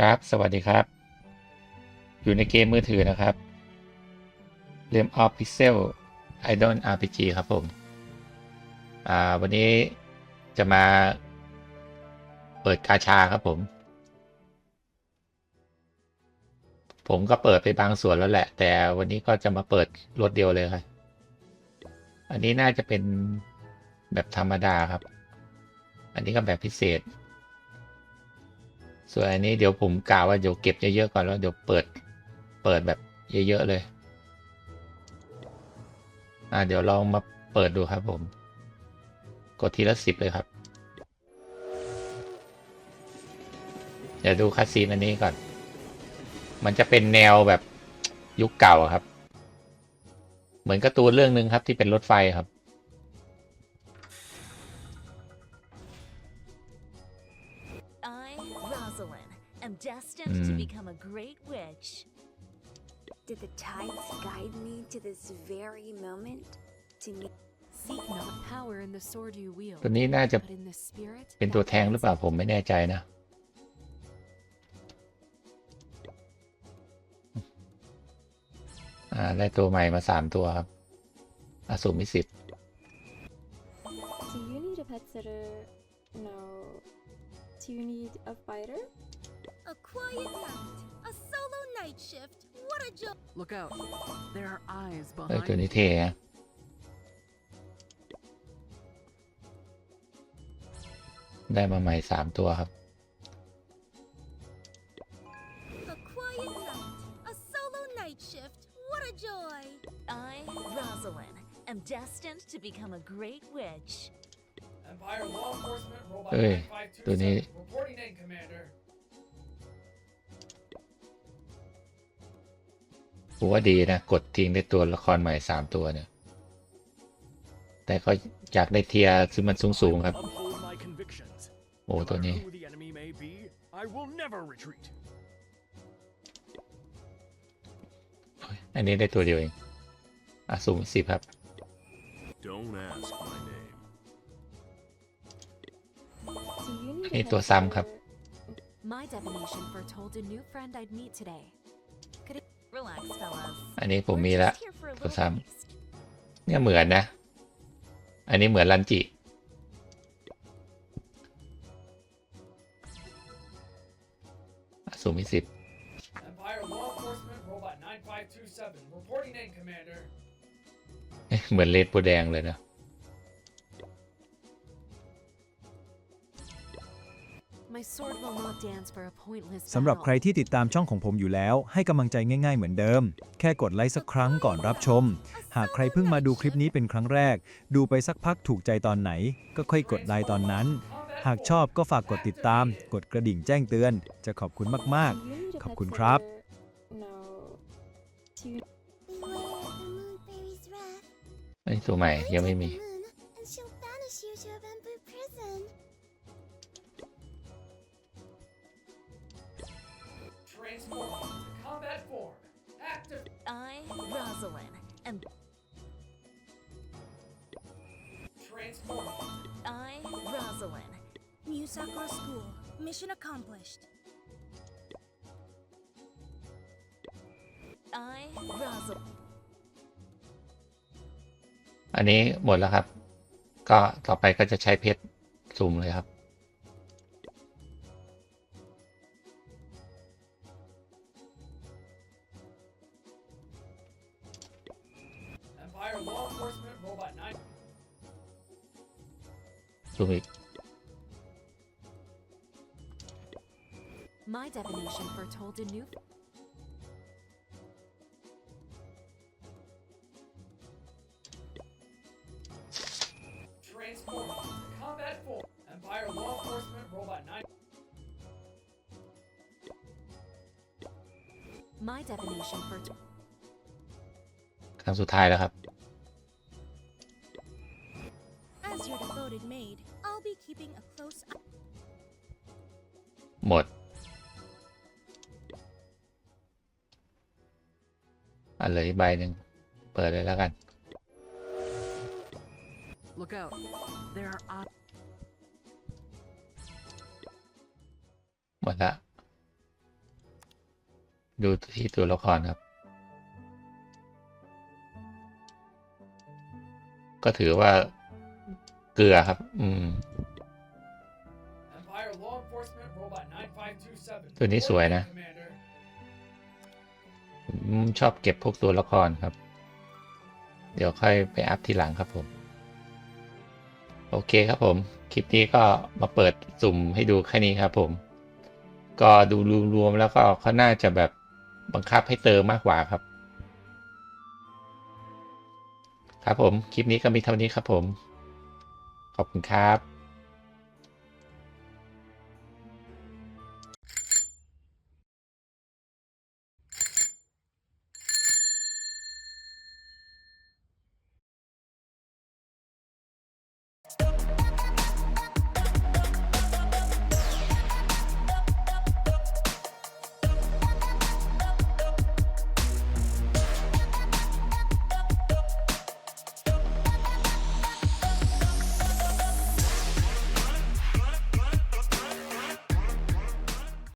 ครับ สวัสดีครับ อยู่ในเกมมือถือนะครับเ a มออฟพิกเซลไอดอล RPG ครับผม อ่า วันนี้จะมาเปิดกาชาครับผม ผมก็เปิดไปบางส่วนแล้วแหละ แต่วันนี้ก็จะมาเปิดรถเดียวเลยครับ อันนี้น่าจะเป็นแบบธรรมดาครับ อันนี้ก็แบบพิเศษ ส่วนอันนี้เดี๋ยวผมกล่าวว่าเดี๋ยวเก็บเยอะๆก่อนแล้วเดี๋ยวเปิดเปิดแบบเยอะๆเลย อ่าเดี๋ยวลองมาเปิดดูครับผม กดทีละสิบเลยครับ เดี๋ยวดูคัสซีนอันนี้ก่อน มันจะเป็นแนวแบบยุคเก่าครับ เหมือนการ์ตูนเรื่องหนึ่งครับที่เป็นรถไฟครับ Rosalind, am destined to Mm. become a great witch. Did the tides guide me to this very moment? To me, Seek not power in the sword you wield, ตัวนี้น่าจะ but in the spirit เป็น that ตัวแทงหรือเปล่า guides ผมไม่แน่ใจนะ อ่า ได้ตัวใหม่มาสามตัวครับอาสูมิสิบ Do you need a pet sitter? No. Do you need a fighter? A quiet night, a solo night shift. What a joy! Look out. There are eyes เอ้ย behind ตัวนี้ you. เท่ฮะได้มาใหม่สามตัวครับ A quiet night, a solo night shift. What a joy! I, Rosalind, am destined to become a great witch. เอ้ย ตัวนี้9527 reporting in, Commander. ผมว่าดีนะ กดทิ้งได้ตัวละครใหม่สามตัวเนี่ย แต่ก็อยากได้เทียร์ซึ่งมันสูงสูงๆครับ Uphold my convictions. โอ้ตัวนี้ Who the enemy may be, I will never retreat. อันนี้ได้ตัวเดียวเอง อะสูงสิบครับ Don't ask a new friend I'd meet today. Relax, fellas. อันนี้ผม We're มีละ just here for a ตัว little ซ้ taste. ำเนี่ยเหมือนนะ อันนี้เหมือนรันจิอะสูงมีสิบ Empire Law Enforcement Robot 9527 reporting in, Commander. เอ๊ะเหมือนเลดโบแดงเลยนะ สำหรับ battle. ใครที่ติดตามช่องของผมอยู่แล้ว ให้กำลังใจง่ายๆเหมือนเดิม แค่กดไลค์สักครั้งก่อนรับชม หากใครเพิ่งมาดูคลิปนี้เป็นครั้งแรก ดูไปสักพักถูกใจตอนไหน ก็ค่อยกดไลค์ตอนนั้น หากชอบก็ฝากกดติดตาม กดกระดิ่งแจ้งเตือน จะขอบคุณมาก Do you need a ขอบ pet คุณครับ sitter? No. Do you Beware of the moon fairy's wrath. ไอ้ยตัวใหม่ยังไม่มี Rosalind, am Transform. I, Rosalind, Musakura School. Mission accomplished. I, Rosalind. อันนี้หมดแล้วครับ ก็ต่อไปก็จะใช้เพชรสุ่มเลยครับ Empire Law Enforcement Robot 9. สุ่มอีก My divination foretold a new 9. Transform to combat form. Empire Law Enforcement Robot 9. My divination foretold ครั้งสุดท้ายแล้วครับ your devoted maid, I'll be keeping a close eye. หมด อันเหลืออีกใบหนึ่งเปิดเลยแล้วกัน Look out. There are eyes หมดละ ดูที่ตัวละครครับ ก็ถือว่า เกลือครับ อืม Empire Law Enforcement Robot 9527. ตัวนี้สวยนะ Commander. ผมชอบเก็บพวกตัวละครครับ เดี๋ยวค่อยไปอัพทีหลังครับผม โอเคครับผม คลิปนี้ก็มาเปิดสุ่มให้ดูแค่นี้ครับผม ก็ดูรวมๆแล้วก็เขาน่าจะแบบบังคับให้เติมมากกว่าครับ ครับผม คลิปนี้ก็มีเท่านี้ครับผม ขอบคุณครับ